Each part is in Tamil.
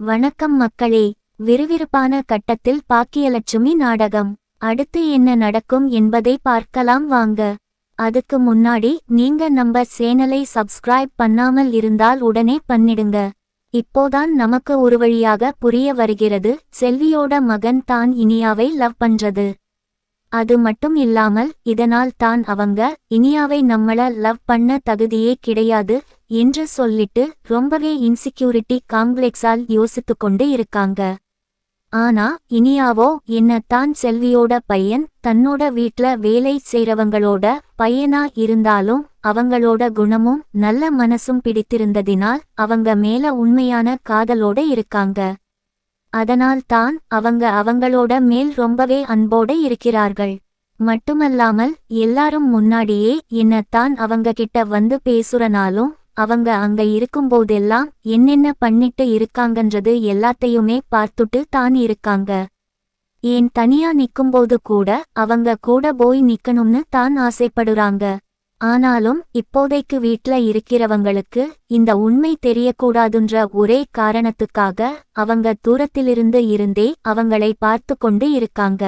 வணக்கம் மக்களே. விறுவிறுப்பான கட்டத்தில் பாக்கியலட்சுமி நாடகம். அடுத்து என்ன நடக்கும் என்பதை பார்க்கலாம் வாங்க. அதுக்கு முன்னாடி நீங்க நம்ம சேனலை சப்ஸ்கிரைப் பண்ணாமல் இருந்தால் உடனே பண்ணிடுங்க. இப்போதான் நமக்கு ஒரு வழியாக புரிய வருகிறது. செல்வியோட மகன் தான் இனியாவை லவ் பண்றது. அது மட்டும் இல்லாமல் இதனால் தான் அவங்க இனியாவை நம்மள லவ் பண்ண தகுதியே கிடையாது என்று சொல்லிட்டு ரொம்பவே இன்செக்யூரிட்டி காம்ப்ளெக்ஸால் யோசித்து கொண்டு இருக்காங்க. ஆனா இனியாவோ என்னத்தான் செல்வியோட பையன் தன்னோட வீட்ல வேலை செய்றவங்களோட பையனா இருந்தாலும் அவங்களோட குணமும் நல்ல மனசும் பிடித்திருந்ததினால் அவங்க மேல உண்மையான காதலோட இருக்காங்க. அதனால் தான் அவங்க அவங்களோட மேல் ரொம்பவே அன்போட இருக்கிறார்கள். மட்டுமல்லாமல் எல்லாரும் முன்னாடியே என்னத்தான் அவங்க கிட்ட வந்து பேசுறனாலும் அவங்க அங்க இருக்கும்போதெல்லாம் என்னென்ன பண்ணிட்டு இருக்காங்கன்றது எல்லாத்தையுமே பார்த்துட்டு தான் இருக்காங்க. ஏன் தனியா நிக்கும்போது கூட அவங்க கூட போய் நிக்கணும்னு தான் ஆசைப்படுறாங்க. ஆனாலும் இப்போதைக்கு வீட்ல இருக்கிறவங்களுக்கு இந்த உண்மை தெரியக்கூடாதுன்ற ஒரே காரணத்துக்காக அவங்க தூரத்திலிருந்து இருந்தே அவங்களை பார்த்து கொண்டு இருக்காங்க.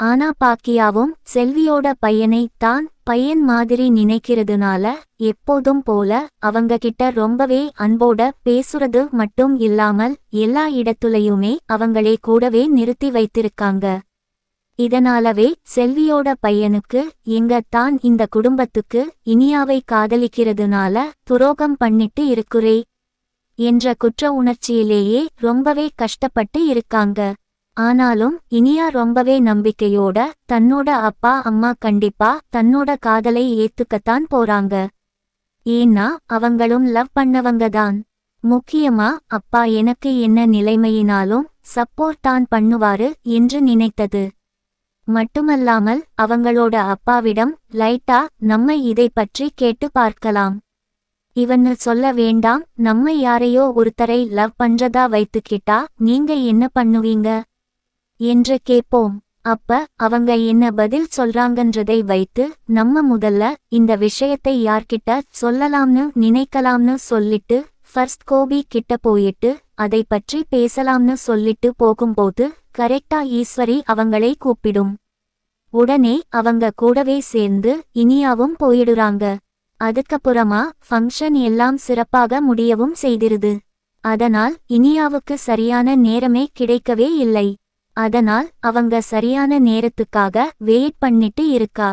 ஆனா பாக்கியாவும் செல்வியோட பையனை தான் பையன் மாதிரி நினைக்கிறதுனால எப்போதும் போல அவங்க கிட்ட ரொம்பவே அன்போட பேசுறது மட்டும் இல்லாமல் எல்லா இடத்துலயுமே அவங்களே கூடவே நிறுத்தி வைத்திருக்காங்க. இதனாலவே செல்வியோட பையனுக்கு எங்க தான் இந்த குடும்பத்துக்கு இனியாவை காதலிக்கிறதுனால துரோகம் பண்ணிட்டு இருக்குறே என்ற குற்ற உணர்ச்சியிலேயே ரொம்பவே கஷ்டப்பட்டு இருக்காங்க. ஆனாலும் இனியா ரொம்பவே நம்பிக்கையோட தன்னோட அப்பா அம்மா கண்டிப்பா தன்னோட காதலை ஏத்துக்கத்தான் போறாங்க. ஏன்னா அவங்களும் லவ் பண்ணவங்கதான் முக்கியமா அப்பா எனக்கு என்ன நிலைமையினாலும் சப்போர்ட் தான் பண்ணுவாரு என்று நினைத்தது. மட்டுமல்லாமல் அவங்களோட அப்பாவிடம் லைட்டா நம்ம இதை பற்றி கேட்டு பார்க்கலாம். இவன்னு சொல்ல வேண்டாம் நம்ம யாரையோ ஒருத்தரை லவ் பண்றதா வைத்துக்கிட்டா நீங்க என்ன பண்ணுவீங்க என்று கேட்போம். அப்ப அவங்க என்ன பதில் சொல்றாங்கன்றதை வைத்து நம்ம முதல்ல இந்த விஷயத்தை யார்கிட்ட சொல்லலாம்னு நினைக்கலாம்னு சொல்லிட்டு ஃபர்ஸ்ட் கோபி கிட்ட போயிட்டு அதை பற்றி பேசலாம்னு சொல்லிட்டு போகும்போது கரெக்டா ஈஸ்வரி அவங்களை கூப்பிடும். உடனே அவங்க கூடவே சேர்ந்து இனியாவும் போயிடுறாங்க. அதுக்கப்புறமா ஃபங்க்ஷன் எல்லாம் சிறப்பாக முடியவும் செய்திருது. அதனால் இனியாவுக்கு சரியான நேரமே கிடைக்கவே இல்லை. அதனால் அவங்க சரியான நேரத்துக்காக வெயிட் பண்ணிட்டு இருக்கா.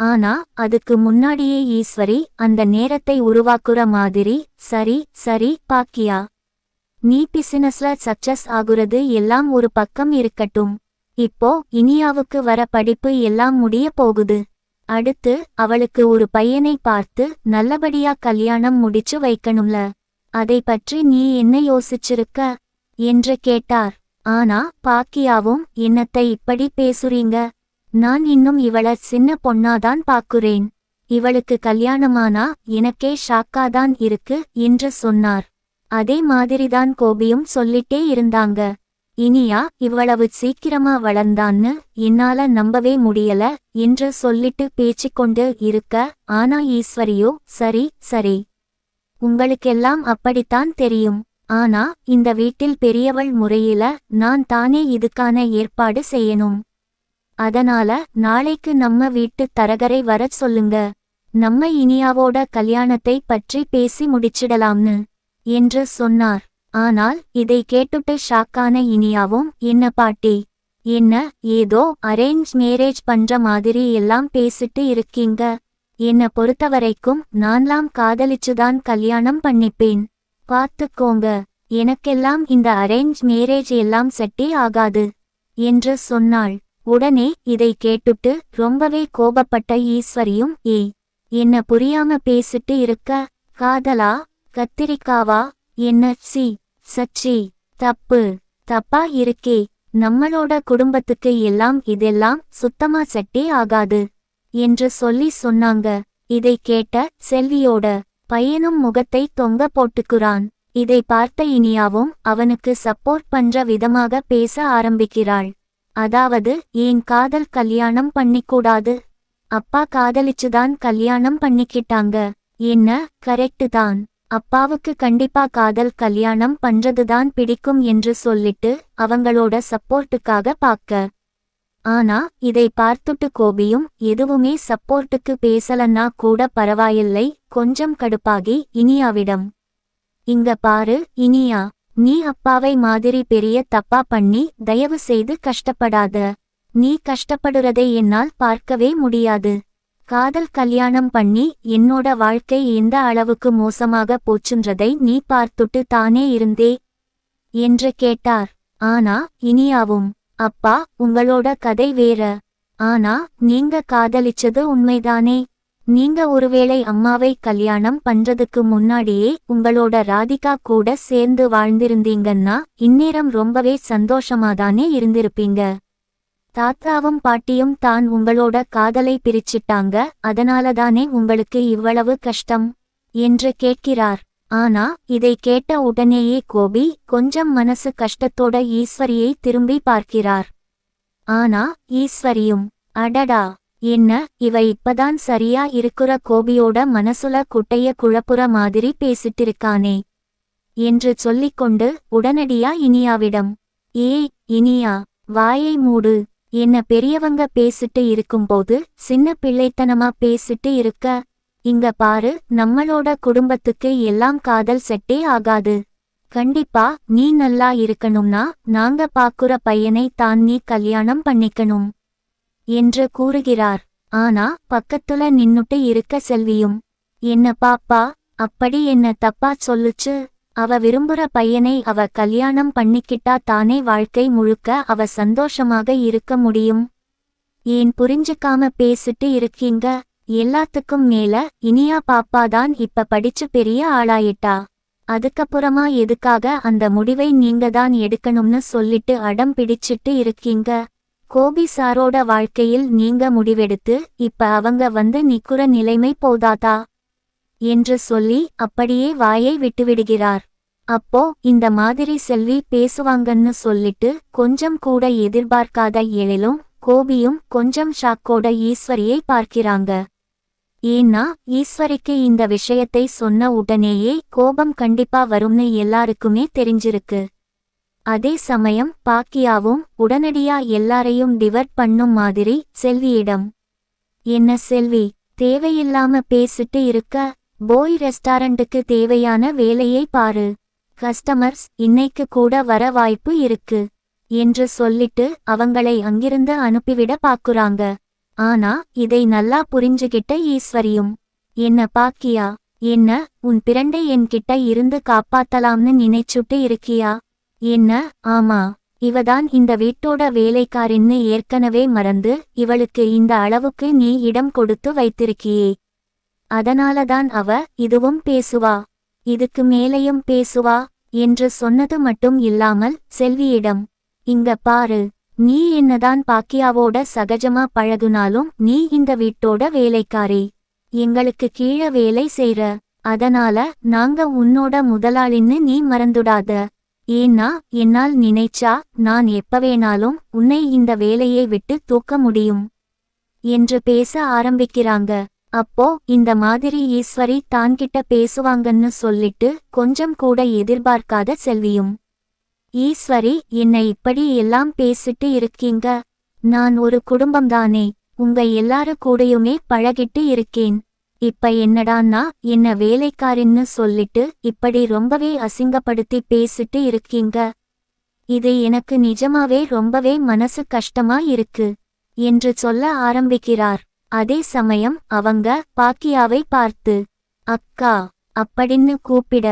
ஆனா அதுக்கு முன்னாடியே ஈஸ்வரி அந்த நேரத்தை உருவாக்குற மாதிரி சரி சரி பாக்கியா. நீ பிசினஸ்ல சக்சஸ் ஆகுறது எல்லாம் ஒரு பக்கம் இருக்கட்டும். இப்போ இனியாவுக்கு வர படிப்பு எல்லாம் முடிய போகுது. அடுத்து அவளுக்கு ஒரு பையனை பார்த்து நல்லபடியா கல்யாணம் முடிச்சு வைக்கணும்ல. அதை பற்றி நீ என்ன யோசிச்சிருக்க? என்று கேட்டார். ஆனா பாக்கியாவும் என்னத்தை இப்படி பேசுறீங்க? நான் இன்னும் இவள சின்ன பொண்ணாதான் பாக்குறேன் இவளுக்கு கல்யாணமானா எனக்கே ஷாக்காதான் இருக்கு என்று சொன்னார். அதே மாதிரிதான் கோபியும் சொல்லிட்டே இருந்தாங்க. இனியா இவ்வளவு சீக்கிரமா வளர்ந்தான்னு என்னால நம்பவே முடியல என்று சொல்லிட்டு பேச்சிக்கொண்டு இருக்க ஆனா ஈஸ்வரியோ சரி சரி. உங்களுக்கெல்லாம் அப்படித்தான் தெரியும். ஆனா இந்த வீட்டில் பெரியவள் முறையில நான் தானே இதுக்கான ஏற்பாடு செய்யணும். அதனால நாளைக்கு நம்ம வீட்டு தரகரை வரச் சொல்லுங்க. நம்ம இனியாவோட கல்யாணத்தை பற்றி பேசி முடிச்சிடலாம்னு என்று சொன்னார். ஆனால் இதை கேட்டுட்டு ஷாக்கான இனியாவும் என்ன பாட்டி என்ன ஏதோ அரேஞ்ச் மேரேஜ் பண்ற மாதிரி எல்லாம் பேசிட்டு இருக்கீங்க. என்ன பொறுத்தவரைக்கும் நான்லாம் காதலிச்சுதான் கல்யாணம் பண்ணிப்பேன். பார்த்துக்கோங்க எனக்கெல்லாம் இந்த அரேஞ்ச் மேரேஜ் எல்லாம் செட்டே ஆகாது என்று சொன்னாள். உடனே இதை கேட்டுட்டு ரொம்பவே கோபப்பட்ட ஈஸ்வரியும் ஏய் என்ன புரியாம பேசிட்டு இருக்க? காதலா? கத்திரிக்காவா? என்ன? சி சச்சி தப்பு தப்பா இருக்கே. நம்மளோட குடும்பத்துக்கு எல்லாம் இதெல்லாம் சுத்தமா செட்டே ஆகாது என்று சொல்லி சொன்னாங்க. இதை கேட்ட செல்வியோட பையனும் முகத்தை தொங்க போட்டுக்குறான். இதை பார்த்த இனியாவும் அவனுக்கு சப்போர்ட் பண்ற விதமாக பேச ஆரம்பிக்கிறாள். அதாவது ஏன் காதல் கல்யாணம் பண்ணிக்கூடாது? அப்பா காதலிச்சுதான் கல்யாணம் பண்ணிக்கிட்டாங்க. என்ன கரெக்டு தான். அப்பாவுக்கு கண்டிப்பா காதல் கல்யாணம் பண்றதுதான் பிடிக்கும் என்று சொல்லிட்டு அவங்களோட சப்போர்ட்டுக்காக பாக்க ஆனா இதை பார்த்துட்டு கோபியும் எதுவுமே சப்போர்ட்டுக்கு பேசலன்னா கூட பரவாயில்லை கொஞ்சம் கடுப்பாகி இனியாவிடம். இங்க பாரு இனியா. நீ அப்பாவை மாதிரி பெரிய தப்பா பண்ணி தயவு செய்து கஷ்டப்படாத. நீ கஷ்டப்படுறதை என்னால் பார்க்கவே முடியாது. காதல் கல்யாணம் பண்ணி என்னோட வாழ்க்கை எந்த அளவுக்கு மோசமாக போச்சுன்றதை நீ பார்த்துட்டு தானே இருந்தே என்று கேட்டார். ஆனா இனியாவும் அப்பா உங்களோட கதை வேற. ஆனா நீங்க காதலிச்சது உண்மைதானே? நீங்க ஒருவேளை அம்மாவை கல்யாணம் பண்றதுக்கு முன்னாடியே உங்களோட ராதிகா கூட சேர்ந்து வாழ்ந்திருந்தீங்கன்னா இந்நேரம் ரொம்பவே சந்தோஷமாதானே இருந்திருப்பீங்க. தாத்தாவும் பாட்டியும் தான் உங்களோட காதலை பிரிச்சிட்டாங்க அதனாலதானே உங்களுக்கு இவ்வளவு கஷ்டம்? என்று கேட்கிறார். ஆனா இதை கேட்ட உடனேயே கோபி கொஞ்சம் மனசு கஷ்டத்தோட ஈஸ்வரியை திரும்பி பார்க்கிறார். ஆனா ஈஸ்வரியும் அடடா! என்ன இவ இப்பதான் சரியா இருக்குற கோபியோட மனசுல குட்டைய குழப்புற மாதிரி பேசிட்டிருக்கானே? என்று சொல்லிக்கொண்டு உடனடியா இனியாவிடம் ஏய் இனியா வாயை மூடு. என்ன பெரியவங்க பேசிட்டு இருக்கும்போது சின்ன பிள்ளைத்தனமா பேசிட்டு இருக்க? இங்க பாரு நம்மளோட குடும்பத்துக்கு எல்லாம் காதல் செட்டே ஆகாது. கண்டிப்பா நீ நல்லா இருக்கணும்னா நாங்க பாக்குற பையனை தான் நீ கல்யாணம் பண்ணிக்கணும். என்று கூறுகிறார். ஆனா பக்கத்துல நின்னுட்டு இருக்க செல்வியும் என்ன பாப்பா அப்படி என்ன தப்பா சொல்லுச்சு? அவ விரும்புற பையனை அவ கல்யாணம் பண்ணிக்கிட்டா தானே வாழ்க்கை முழுக்க அவ சந்தோஷமாக இருக்க முடியும்? ஏன் புரிஞ்சுக்காம பேசிட்டு இருக்கீங்க? எல்லாத்துக்கும் மேல இனியா பாப்பாதான் இப்ப படிச்சு பெரிய ஆளாயிட்டா. அதுக்கப்புறமா எதுக்காக அந்த முடிவை நீங்க தான் எடுக்கணும்னு சொல்லிட்டு அடம் பிடிச்சிட்டு இருக்கீங்க? கோபி சாரோட வாழ்க்கையில் நீங்க முடிவெடுத்து இப்ப அவங்க வந்து நிக்குற நிலைமை போதாதா? என்று சொல்லி அப்படியே வாயை விட்டுவிடுகிறார். அப்போ இந்த மாதிரி செல்வி பேசுவாங்கன்னு சொல்லிட்டு கொஞ்சம் கூட எதிர்பார்க்காத எழிலும் கோபியும் கொஞ்சம் ஷாக்கோட ஈஸ்வரியை பார்க்கிறாங்க. ஏன்னா ஈஸ்வரிக்கு இந்த விஷயத்தை சொன்ன உடனேயே கோபம் கண்டிப்பா வரும்னு எல்லாருக்குமே தெரிஞ்சிருக்கு. அதே சமயம் பாக்கியாவும் உடனடியா எல்லாரையும் டிவர்ட் பண்ணும் மாதிரி செல்வியிடம். என்ன செல்வி தேவையில்லாம பேசிட்டு இருக்க போய் ரெஸ்டாரண்ட்டுக்கு தேவையான வேலையை பாரு. கஸ்டமர்ஸ் இன்னைக்கு கூட வர வாய்ப்பு இருக்கு என்று சொல்லிட்டு அவங்களை அங்கிருந்து அனுப்பிவிட பாக்குறாங்க. ஆனா இதை நல்லா புரிஞ்சுகிட்ட ஈஸ்வரியும் என்ன பாக்கியா என்ன உன் பிரண்டை என்கிட்ட இருந்து காப்பாத்தலாம்னு நினைச்சுட்டு இருக்கியா? என்ன? ஆமா. இவதான் இந்த வீட்டோட வேலைக்காரின்னு ஏற்கனவே மறந்து இவளுக்கு இந்த அளவுக்கு நீ இடம் கொடுத்து வைத்திருக்கியே. அதனாலதான் அவ இதுவும் பேசுவா. இதுக்கு மேலையும் பேசுவா என்று சொன்னது மட்டும் இல்லாமல் செல்வியிடம் இங்க பாரு. நீ என்னதான் பாக்கியாவோட சகஜமா பழகுனாலும் நீ இந்த வீட்டோட வேலைக்காரி. எங்களுக்கு கீழ வேலை செய்ற. அதனால நாங்க உன்னோட முதலாளின்னு நீ மறந்துடாத. ஏன்னா என்னால் நினைச்சா நான் எப்ப வேணாலும் உன்னை இந்த வேலையை விட்டு தூக்க முடியும். என்று பேச ஆரம்பிக்கிறாங்க. அப்போ இந்த மாதிரி ஈஸ்வரி தான்கிட்ட பேசுவாங்கன்னு சொல்லிட்டு கொஞ்சம் கூட எதிர்பார்க்காத செல்வியும். ஈஸ்வரி என்னை இப்படி எல்லாம் பேசிட்டு இருக்கீங்க? நான் ஒரு குடும்பம்தானே. உங்க எல்லாரு கூடயுமே பழகிட்டு இருக்கேன். இப்ப என்னடான்னா என்ன வேலைக்காரின்னு சொல்லிட்டு இப்படி ரொம்பவே அசிங்கப்படுத்தி பேசிட்டு இருக்கீங்க. இது எனக்கு நிஜமாவே ரொம்பவே மனசு கஷ்டமா இருக்கு என்று சொல்ல ஆரம்பிக்கிறார். அதே சமயம் அவங்க பாக்கியாவை பார்த்து அக்கா அப்படின்னு கூப்பிட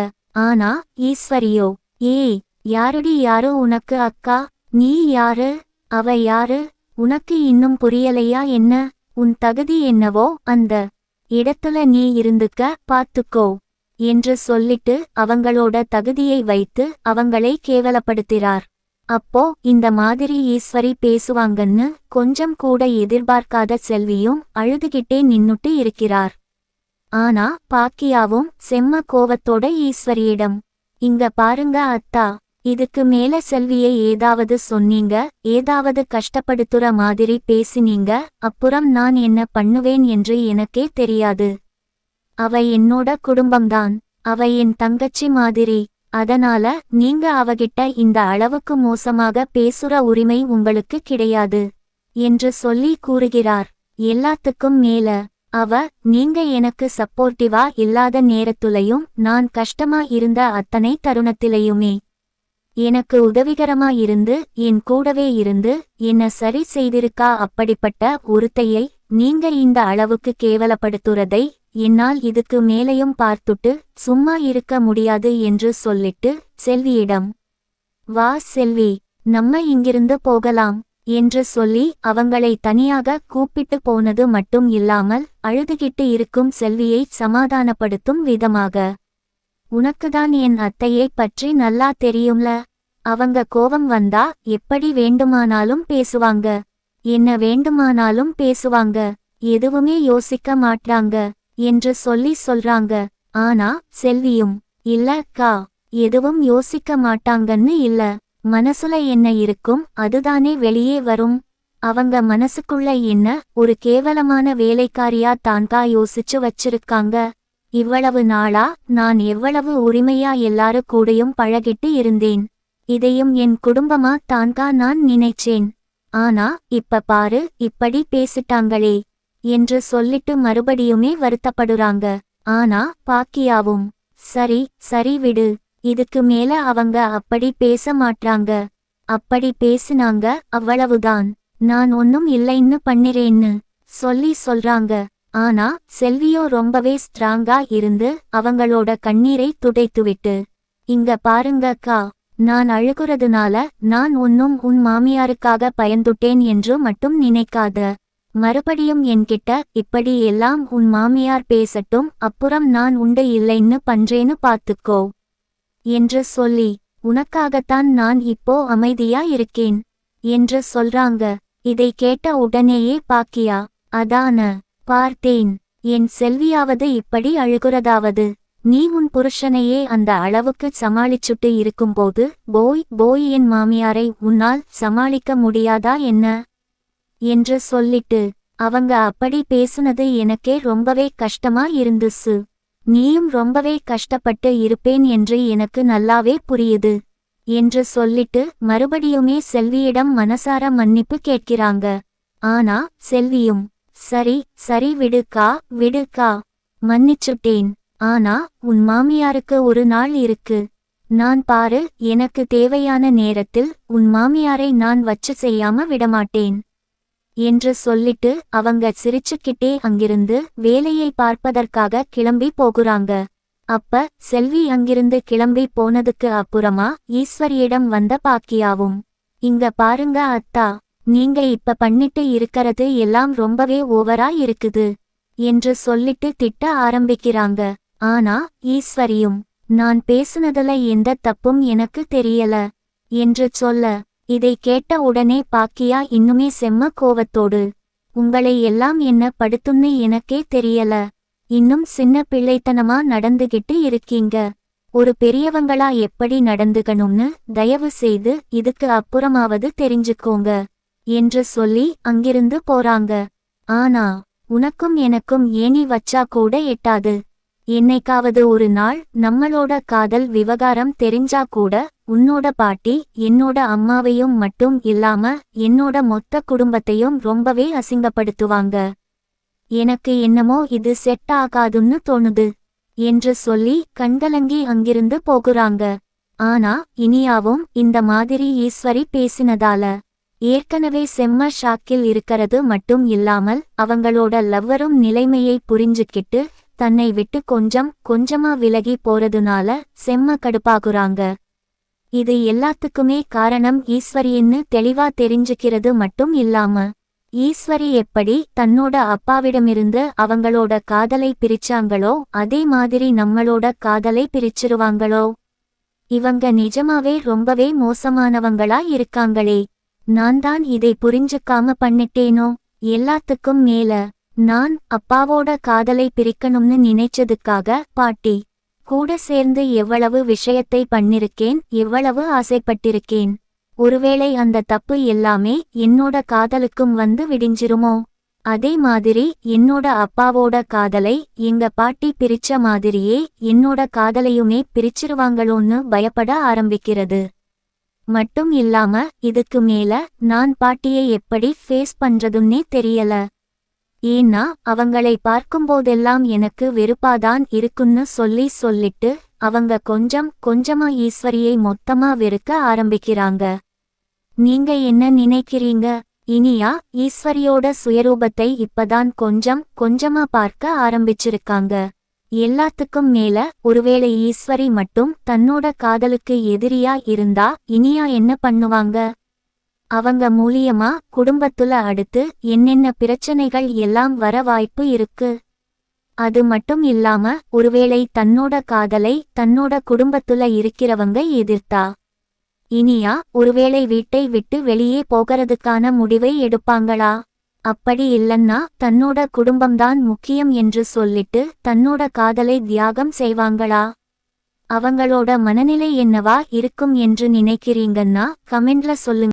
ஆனா ஈஸ்வரியோ ஏய் யாருடி யாரு உனக்கு அக்கா நீ யாரு அவ யாரு உனக்கு இன்னும் புரியலையா என்ன உன் தகுதி என்னவோ அந்த இடத்துல நீ இருந்துக்க பார்த்துக்கோ என்று சொல்லிட்டு அவங்களோட தகுதியை வைத்து அவங்களை கேவலப்படுத்திறார். அப்போ இந்த மாதிரி ஈஸ்வரி பேசுவாங்கன்னு கொஞ்சம் கூட எதிர்பார்க்காத செல்வியும் அழுதுகிட்டே நின்னுட்டு இருக்கிறார். ஆனா பாக்கியாவும் செம்ம கோவத்தோட ஈஸ்வரியிடம் இங்க பாருங்க அத்தா இதுக்கு மேல செல்வியை ஏதாவது சொன்னீங்க ஏதாவது கஷ்டப்படுத்துற மாதிரி பேசினீங்க அப்புறம் நான் என்ன பண்ணுவேன் என்று எனக்கே தெரியாது. அவ என்னோட குடும்பம்தான் அவ என் தங்கச்சி மாதிரி அதனால நீங்க அவகிட்ட இந்த அளவுக்கு மோசமாக பேசுற உரிமை உங்களுக்கு கிடையாது என்று சொல்லி கூறுகிறார். எல்லாத்துக்கும் மேல அவ நீங்க எனக்கு சப்போர்ட்டிவா இல்லாத நேரத்துலையும் நான் கஷ்டமா இருந்த அத்தனை தருணத்திலையுமே எனக்கு உதவிகரமா இருந்து என் கூடவே இருந்து என்ன சரி செய்திருக்கா அப்படிப்பட்ட ஒருத்தையை நீங்க இந்த அளவுக்கு கேவலப்படுத்துறதை என்னால் இதுக்கு மேலையும் பார்த்துட்டு சும்மா இருக்க முடியாது என்று சொல்லிட்டு செல்வியிடம் வா செல்வி நம்ம இங்கிருந்து போகலாம் என்று சொல்லி அவங்களை தனியாக கூப்பிட்டு போனது மட்டும் இல்லாமல் அழுதுகிட்டு இருக்கும் செல்வியை சமாதானப்படுத்தும் விதமாக உனக்குதான் என் அத்தையை பற்றி நல்லா தெரியும்ல அவங்க கோபம் வந்தா எப்படி வேண்டுமானாலும் பேசுவாங்க. என்ன வேண்டுமானாலும் பேசுவாங்க. எதுவுமே யோசிக்க மாட்டாங்க என்று சொல்லி சொல்றாங்க. ஆனா செல்வியும் இல்ல அக்கா எதுவும் யோசிக்க மாட்டாங்கன்னு இல்ல. மனசுல என்ன இருக்கும் அதுதானே வெளியே வரும். அவங்க மனசுக்குள்ள என்ன ஒரு கேவலமான வேலைக்காரியா தான்கா யோசிச்சு வச்சிருக்காங்க. இவ்வளவு நாளா நான் எவ்வளவு உரிமையா எல்லாரு கூடயும் பழகிட்டு இருந்தேன். இதையும் என் குடும்பமா தான்கா நான் நினைச்சேன். ஆனா இப்ப பாரு இப்படி பேசிட்டாங்களே என்று சொல்லிட்டு மறுபடியுமே வருத்தப்படுறாங்க. ஆனா பாக்கியாவும் சரி சரி விடு இதுக்கு மேல அவங்க அப்படி பேச மாட்றாங்க. அப்படி பேசினாங்க அவ்வளவுதான். நான் ஒன்னும் இல்லைன்னு பண்ணிறேன்னு சொல்லி சொல்றாங்க. ஆனா செல்வியோ ரொம்பவே ஸ்ட்ராங்கா இருந்து அவங்களோட கண்ணீரை துடைத்துவிட்டு இங்க பாருங்க அக்கா நான் அழுகுறதுனால நான் உன்னும் உன் மாமியாருக்காக பயந்துட்டேன் என்று மட்டும் நினைக்காத. மறுபடியும் என்கிட்ட இப்படி எல்லாம் உன் மாமியார் பேசட்டும் அப்புறம் நான் உண்டு இல்லைன்னு பண்றேன்னு பாத்துக்கோ என்று சொல்லி உனக்காகத்தான் நான் இப்போ அமைதியா இருக்கேன் என்று சொல்றாங்க. இதை கேட்ட உடனேயே பாக்கியா அதான பார்த்தேன். என் செல்வியாவது இப்படி அழுகுறதாவது. நீ உன் புருஷனையே அந்த அளவுக்கு சமாளிச்சுட்டு இருக்கும்போது போய் போய் என் மாமியாரை உன்னால் சமாளிக்க முடியாதா என்ன? என்று சொல்லிட்டு அவங்க அப்படி பேசுனது எனக்கே ரொம்பவே கஷ்டமா இருந்துச்சு நீயும் ரொம்பவே கஷ்டப்பட்டு இருப்பேன் என்று எனக்கு நல்லாவே புரியுது என்று சொல்லிட்டு மறுபடியுமே செல்வியிடம் மனசார மன்னிப்பு கேட்கிறாங்க. ஆனா செல்வியும் சரி சரி விடுக்கா விடுக்கா மன்னிச்சுட்டேன் ஆனா உன் மாமியாருக்கு ஒரு நாள் இருக்கு. நான் பாரு எனக்கு தேவையான நேரத்தில் உன் மாமியாரை நான் வச்சு செய்யாம விடமாட்டேன். என்று சொல்லிட்டு அவங்க சிரிச்சுக்கிட்டே அங்கிருந்து வேலையை பார்ப்பதற்காக கிளம்பி போகுறாங்க. அப்ப செல்வி அங்கிருந்து கிளம்பி போனதுக்கு அப்புறமா ஈஸ்வரியிடம் வந்த பாக்கியாவும் இங்க பாருங்க அத்தா நீங்க இப்ப பண்ணிட்டு இருக்கறது எல்லாம் ரொம்பவே ஓவரா இருக்குது. என்று சொல்லிட்டு திட்ட ஆரம்பிக்கிறாங்க. ஆனா ஈஸ்வரியும் நான் பேசுனதுல எந்த தப்பும் எனக்கு தெரியல என்று சொல்ல இதை கேட்ட உடனே பாக்கியா இன்னுமே செம்ம கோவத்தோடு உங்களை எல்லாம் என்ன படுத்துன்னு எனக்கே தெரியல. இன்னும் சின்ன பிள்ளைத்தனமா நடந்துகிட்டு இருக்கீங்க. ஒரு பெரியவங்களா எப்படி நடந்துக்கணும்னு தயவு செய்து இதுக்கு அப்புறமாவது தெரிஞ்சுக்கோங்க என்று சொல்லி அங்கிருந்து போறாங்க. ஆனா உனக்கும் எனக்கும் ஏணி வச்சா கூட எட்டாது. என்னைக்காவது ஒரு நாள் நம்மளோட காதல் விவகாரம் தெரிஞ்சா கூட உன்னோட பாட்டி என்னோட அம்மாவையும் மட்டும் இல்லாம என்னோட மொத்த குடும்பத்தையும் ரொம்பவே அசிங்கப்படுத்துவாங்க. எனக்கு என்னமோ இது செட் ஆகாதுன்னு தோணுது என்று சொல்லி கண்கலங்கி அங்கிருந்து போகுறாங்க. ஆனா இனியாவும் இந்த மாதிரி ஈஸ்வரி பேசினதால ஏற்கனவே செம்ம ஷாக்கில் இருக்கறது மட்டும் இல்லாமல் அவங்களோட லவ்வரும் நிலைமையை புரிஞ்சுக்கிட்டு தன்னை விட்டு கொஞ்சம் கொஞ்சமா விலகி போறதுனால செம்ம கடுப்பாகுறாங்க. இது எல்லாத்துக்குமே காரணம் ஈஸ்வரின்னு தெளிவா தெரிஞ்சுக்கிறது மட்டும் இல்லாம ஈஸ்வரி எப்படி தன்னோட அப்பாவிடமிருந்து அவங்களோட காதலை பிரிச்சாங்களோ அதே மாதிரி நம்மளோட காதலை பிரிச்சிருவாங்களோ? இவங்க நிஜமாவே ரொம்பவே மோசமானவங்களா இருக்காங்களே. நான் தான் இதை புரிஞ்சுக்காம பண்ணிட்டேனோ? எல்லாத்துக்கும் மேல நான் அப்பாவோட காதலை பிரிக்கணும்னு நினைச்சதுக்காக பாட்டி கூட சேர்ந்து எவ்வளவு விஷயத்தை பண்ணிருக்கேன் எவ்வளவு ஆசைப்பட்டிருக்கேன். ஒருவேளை அந்த தப்பு எல்லாமே என்னோட காதலுக்கும் வந்து விடிஞ்சிருமோ? அதே மாதிரி என்னோட அப்பாவோட காதலை எங்க பாட்டி பிரிச்ச மாதிரியே என்னோட காதலையுமே பிரிச்சிருவாங்களோன்னு பயப்பட ஆரம்பிக்கிறது. மட்டும் இல்லாம இதுக்கு மேல நான் பாட்டியை எப்படி ஃபேஸ் பண்றதுன்னே தெரியல. ஏன்னா அவங்களை பார்க்கும்போதெல்லாம் எனக்கு வெறுப்பாதான் இருக்குன்னு சொல்லி சொல்லிட்டு அவங்க கொஞ்சம் கொஞ்சமா ஈஸ்வரியை மொத்தமா வெறுக்க ஆரம்பிக்கிறாங்க. நீங்க என்ன நினைக்கிறீங்க? இனியா ஈஸ்வரியோட சுயரூபத்தை இப்பதான் கொஞ்சம் கொஞ்சமா பார்க்க ஆரம்பிச்சிருக்காங்க. எல்லாத்துக்கும் மேல ஒருவேளை ஈஸ்வரி மட்டும் தன்னோட காதலுக்கு எதிரியா இருந்தா இனியா என்ன பண்ணுவாங்க? அவங்க மூலியமா குடும்பத்துல அடுத்து என்னென்ன பிரச்சனைகள் எல்லாம் வர வாய்ப்பு இருக்கு? அது மட்டும் இல்லாம ஒருவேளை தன்னோட காதலை தன்னோட குடும்பத்துல இருக்கிறவங்க எதிர்த்தா? இனியா ஒருவேளை வீட்டை விட்டு வெளியே போகிறதுக்கான முடிவை எடுப்பாங்களா? அப்படி இல்லன்னா தன்னோட குடும்பம்தான் முக்கியம் என்று சொல்லிட்டு தன்னோட காதலை தியாகம் செய்வாங்களா? அவங்களோட மனநிலை என்னவா இருக்கும் என்று நினைக்கிறீங்கன்னா கமெண்ட்ல சொல்லுங்க.